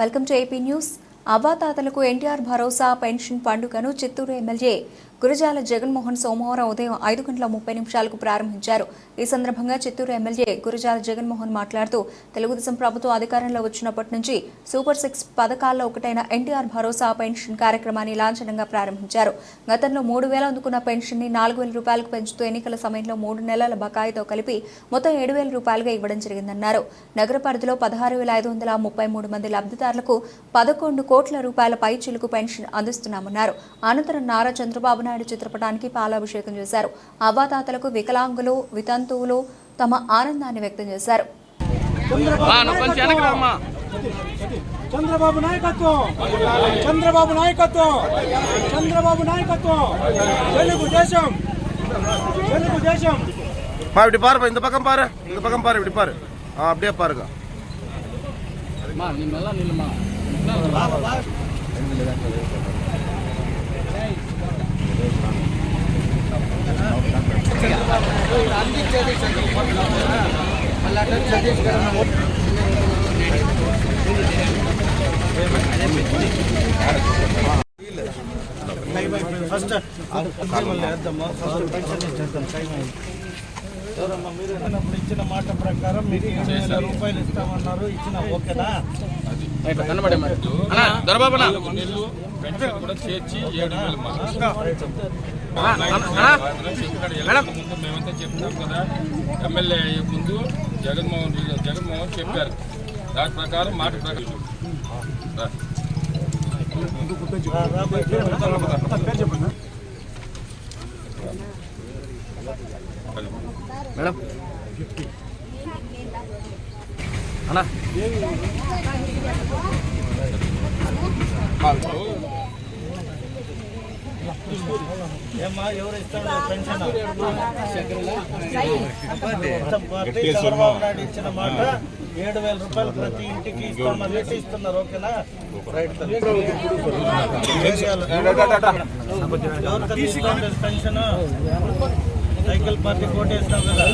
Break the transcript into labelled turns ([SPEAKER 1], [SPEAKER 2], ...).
[SPEAKER 1] Welcome to AP news. అవ్వాతాతలకు ఎన్టీఆర్ భరోసా pension పండుగను Chittoor MLA Gurazala Jaganmohan సోమవారం ఉదయం ఐదు గంటల ముప్పై నిమిషాలకు ప్రారంభించారు. ఈ సందర్భంగా చిత్తూరు ఎమ్మెల్యే గురజాల జగన్మోహన్ మాట్లాడుతూ తెలుగుదేశం ప్రభుత్వం అధికారంలో వచ్చినప్పటి నుంచి సూపర్ సిక్స్ పథకాల్లో ఒకటైన ఎన్టీఆర్ భరోసా పెన్షన్ కార్యక్రమాన్ని లాంఛనంగా ప్రారంభించారు. గతంలో మూడు వేల అందుకున్న పెన్షన్ని నాలుగు వేల రూపాయలకు పెంచుతూ ఎన్నికల సమయంలో మూడు నెలల బకాయితో కలిపి మొత్తం ఏడు వేల రూపాయలుగా ఇవ్వడం జరిగిందన్నారు. నగర పరిధిలో పదహారు వేల ఐదు వందల ముప్పై మూడు మంది లబ్ధిదారులకు పదకొండు కోట్ల రూపాయల పై చిలుకు పెన్షన్ అందిస్తున్నామన్నారు. అనంతరం నారా చంద్రబాబు నాయుడు చిత్రపటానికి పాలాభిషేకం చేశారు అవ్వాతాతలకు వికలాంగులు వితంతువులు తమ ఆనందాన్ని వ్యక్తం చేశారు
[SPEAKER 2] ఆ, నువ్వు కొంచెం వెనక్కి రామ్మా
[SPEAKER 3] చంద్రబాబు నాయకత్వం చంద్రబాబు నాయకత్వం చంద్రబాబు నాయకత్వం తెలుగు దేశం తెలుగు దేశం
[SPEAKER 4] பா இப்படி பாருப்பா இந்த பக்கம் பாரு இந்த பக்கம் பாரு இப்படி பாரு ஆ அப்படியே பாருங்க
[SPEAKER 3] ఫస్ట్ ఎవరమ్మా మీరు అన్నప్పుడు ఇచ్చిన మాట ప్రకారం మీకు. ఏడు వేల రూపాయలు ఇస్తామన్నారు ఇచ్చిన ఓకేనా
[SPEAKER 2] దొరబాబు అన్నా.
[SPEAKER 5] నెల్లు పెన్షన్ కూడా చేర్చి ఏడు వేలు ముందు మేమంతా చెప్తాం కదా ఎమ్మెల్యే అయ్యే ముందు జగన్మోహన్ రెడ్డి జగన్మోహన్ చెప్పారు. దాని ప్రకారం మాట ప్రకారం.
[SPEAKER 2] మేడం. అన్నా
[SPEAKER 3] ఏమ్మా ఎవరు ఇస్తాడు పెన్షన్ పార్టీ చంద్రబాబు నాయుడు ఇచ్చిన మాట. ఏడు వేల రూపాయలు ప్రతి ఇంటికి ఇస్తామన్నట్టు ఇస్తున్నారు ఓకేనా? Right pension. సైకిల్ పార్టీ కోటేసినావు కదా.